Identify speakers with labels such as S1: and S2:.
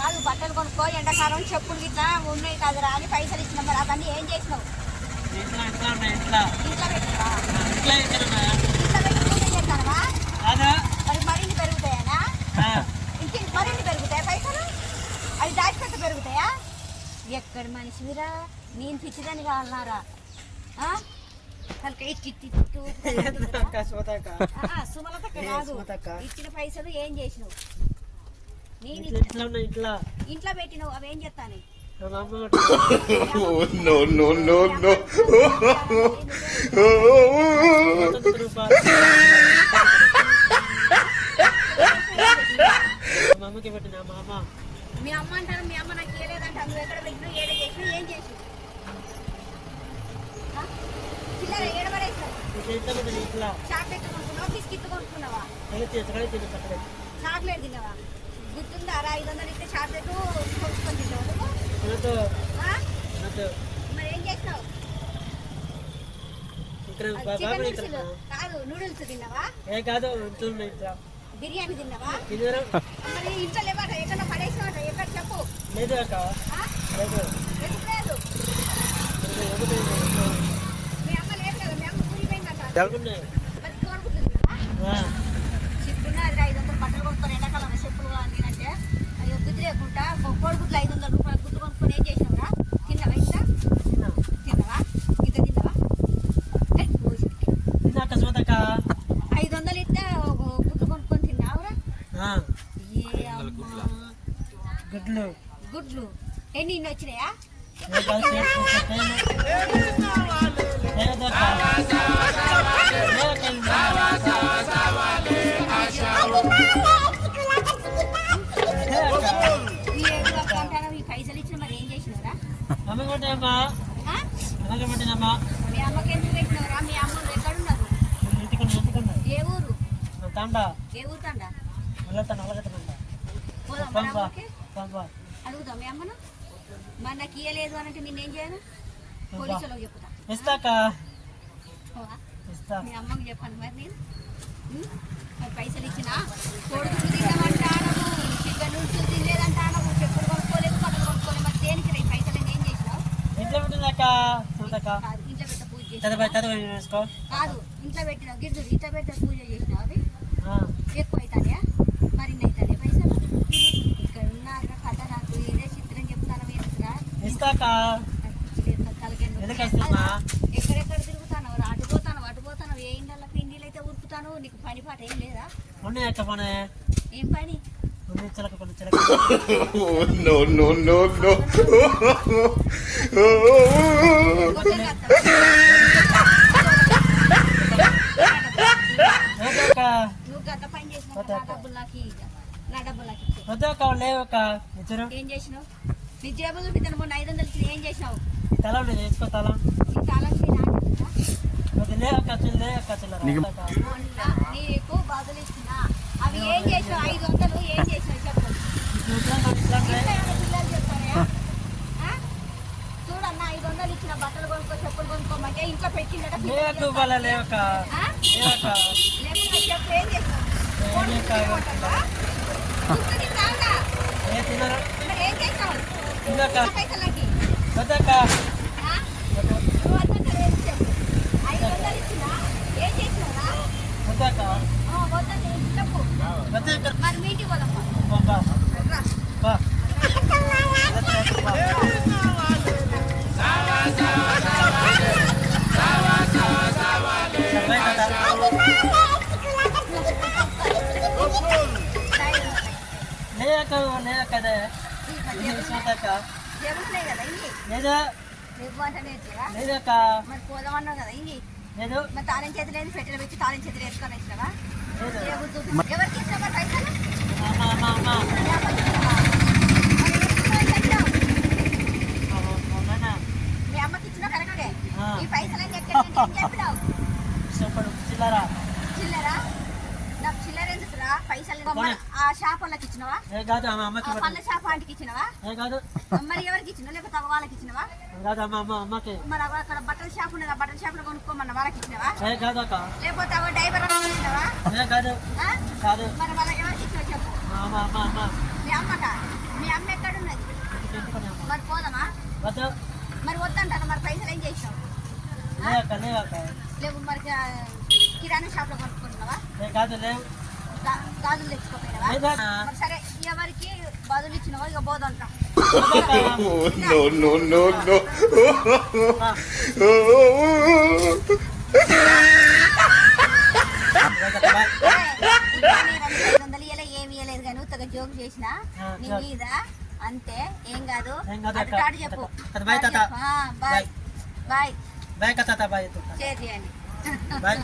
S1: కాదు బట్టలు కొనుక్కో ఎండాకాలం చెప్పులు గిట్లా ఉన్నాయి కదరా అని పైసలు ఇచ్చిన మరి అవన్నీ ఏం చేసినావు
S2: ఇంట్లో ఇంట్లో
S1: మరి మరిన్ని పెరుగుతాయనా
S2: ఇంటి
S1: ఇంటికి మరిన్ని పెరుగుతాయా పైసలు అవి దాచిపెట్ట పెరుగుతాయా ఎక్కడ మనిషివిరా నేను పిచ్చిదని కావాలన్నారా ఇచ్చిన పైసలు ఏం చేసినావు నేను
S2: ఇంట్లో ఇంట్లో ఉన్నాయి ఇంట్లో
S1: ఇంట్లో పెట్టినావు అవేం చెప్తాను
S2: మా అమ్మ పట్టిన
S3: Oh no no no
S2: పెట్టిన మా అమ్మ
S1: మీ అమ్మ అంటారు మీ అమ్మ నాకు ఇవ్వలేదంట నువ్వు ఎక్కడ పెట్టినావు ఏడ చేసినావు ఏం చేసినావు ఆ? చిల్లర ఏడబడేసినావు
S2: ఇంట్లో ఇంట్లో పెట్టిన ఇంట్లో
S1: చాక్లెట్ కొనుక్కున్నావా? బిస్కెట్ కొనుక్కున్నావా?
S2: అయితే ఎక్కడ తిన్న చక్కగా
S1: చాక్లెట్ తిన్నావా? గుర్తుందా? రా ఐదు వందలు ఇస్తే చాక్లెట్ కొనుక్కొని తిన్నావు నువ్వు?
S2: తినతో
S1: ఆ?
S2: తినతో
S1: మరి ఏం చేసినావు
S2: ఇక్కడ
S1: ఆ,
S2: బాబా
S1: చికెన్
S2: ఇక్కడ
S1: నూడిల్స్ కాదు నూడిల్స్ తిన్నావా?
S2: ఏ కాదు ఇంట్లో ఉన్నాయి ఇంట్లో
S1: బిర్యానీ తిన్నావా? మరి ఇంట్లో లేవాట ఎక్కడ పడేసినావట ఎక్కడ చెప్పు.
S2: లేదు ఒకటి
S1: మీ అమ్మ లేదు కదా మీ అమ్మ కూలిపోయిందట
S2: ఉన్నాయి
S1: మరి కొనుక్కుంటున్నావా
S2: ఆ,
S1: చెప్పున్నా అది ఐదు వందలు బట్టలు కొనుక్కొని ఎండాకాలం చెప్పులు అందినంటే అయ్యో గుద్దు లేకుండా కోడి గుడ్లు. ఐదు వందల రూపాయలు గుడ్లు. కొనుక్కొని ఏం చేసినావురా తిన్నావా
S2: తిన్నా
S1: తిన్నావా ఇంత తిన్నావా ఐదు వందలు ఇస్తే గుడ్లు కొనుక్కొని తిన్నావురా
S2: గుడ్లు
S1: గుడ్లు ఎన్ని ఇన్ని వచ్చినాయా నాకు ఇయ్యలేదు అని అంటే నేనేం చేయను పోలీసులకు చెప్తా
S2: ఇస్తాక
S1: మీ అమ్మకి చెప్పాను మరి నేను. పైసలు ఇచ్చినా? కొడుకు తిన్నామంటాను చికెన్ తినలేదంటాను చెప్పులు కొనుక్కోలేదు పనులు కొనుక్కోలేదు మరి దేనికి రే పైసలు ఏం చేసినావు
S2: ఇంట్లో పెట్టిందక్క చూడక్క.
S1: కాదు ఇంట్లో పెట్ట పూజ
S2: చదివా
S1: చేసినావా?
S2: చదివా వేసుకో.
S1: కాదు ఇంట్లో పెట్టినావు గిద్దుడు ఇంట్లో పెట్ట పూజ చేసినావు అవి ఎక్కువ అవుతాయా మరిన్ని అవుతాయి పైసలు? ఇక్కడ ఉన్నాక కథ నాకు ఇదే చిత్రం చెప్తాను ఎందుకురా
S2: ఇస్తాక వస్తున్నా?
S1: ఎక్కడెక్కడ తిరుగుతాను అటు పోతాను అటు పోతాను ఏ ఇండల పిండిలు అయితే ఉరుకుతాను నీకు పని పాట ఏం లేదా?
S2: ఉన్నాయి అక్క మన
S1: ఏం పని?
S2: ఉన్నాయి ఇద్దరు
S1: ఏం చేసినావు నీ జేబులు చూపిస్తాను మొన్న ఐదు వందలు ఇచ్చిన ఏం చేసినావు
S2: తలం ఉండేది వేసుకో తల
S1: నీ నీకు బదులు ఇచ్చిన అవి ఏం చేసినావు? ఐదు వందలు ఏం చేసినావు? గుర్తు తింటావుగా?
S2: ఏ తిన్నారు?
S1: మరి
S2: చూడక్క
S1: జరుగుతున్నాయి కదా ఇవి
S2: లేదా లేదక్క
S1: మరి పోదామన్నావు కదా ఇవి
S2: లేదు
S1: మరి తాళం చేతులు పెట్టెలు పెట్టి తాళం చేతులు వేసుకొని వచ్చినావా ఎవరికి ఇచ్చినావా పైసలు మీ అమ్మకి ఇచ్చిన కరెక్టే. ఈ పైసలు అని చెప్పి
S2: చిల్లరా?
S1: చిల్లరా. నాకు చిల్లర ఎందుకురా పైసలు
S2: పోనీ.
S1: ఆ షాప్ వాళ్ళకి ఇచ్చినావా?
S2: ఏ కాదు ఆమె అమ్మకి
S1: ఆ
S2: ఇవ్వదు.
S1: పళ్ళ షాప్ ఆంటికి ఇచ్చినావా?
S2: ఏ కాదు.
S1: మరి ఎవరికి ఇచ్చినావు? లేకపోతే అవ్వ వాళ్ళకి ఇచ్చినవా?
S2: కాదు అమ్మ అమ్మ అమ్మకి.
S1: మరి అవ్వ అక్కడ బట్టల షాప్ ఉన్నది ఆ బట్టల షాప్లో కొనుక్కోమన్న వాళ్ళకి ఇచ్చినవా?
S2: ఏ కాదు అక్క.
S1: లేకపోతే అవ్వ డైవర్ ఇచ్చినవా?
S2: ఏ కాదు.
S1: ఆ?
S2: కాదు.
S1: మరి వాళ్ళ ఎవరికి ఇచ్చినావు చెప్పు?
S2: అమ్మ అమ్మ అమ్మ.
S1: మీ అమ్మక? మీ అమ్మ ఎక్కడ ఉన్నది? మరి పోదామా?
S2: వద్దు.
S1: మరి వద్దంటాను మరి పైసలు ఏం చేసినావు? లేవు మరి కిరాణా షాప్లో కొనుక్కున్నావా గాజులు తెచ్చుకోపోయినావా సరే ఎవరికి ఇచ్చినావో ఇక
S3: Oh,
S1: ఏమి ఇయ్యలేదు కానీ ఉత్తగా జోక్ చేసిన నీ. మీద అంతే ఏం కాదు చెప్పు
S2: bye
S1: bye bye
S2: bye bye
S1: చేతి అని
S2: బాయ్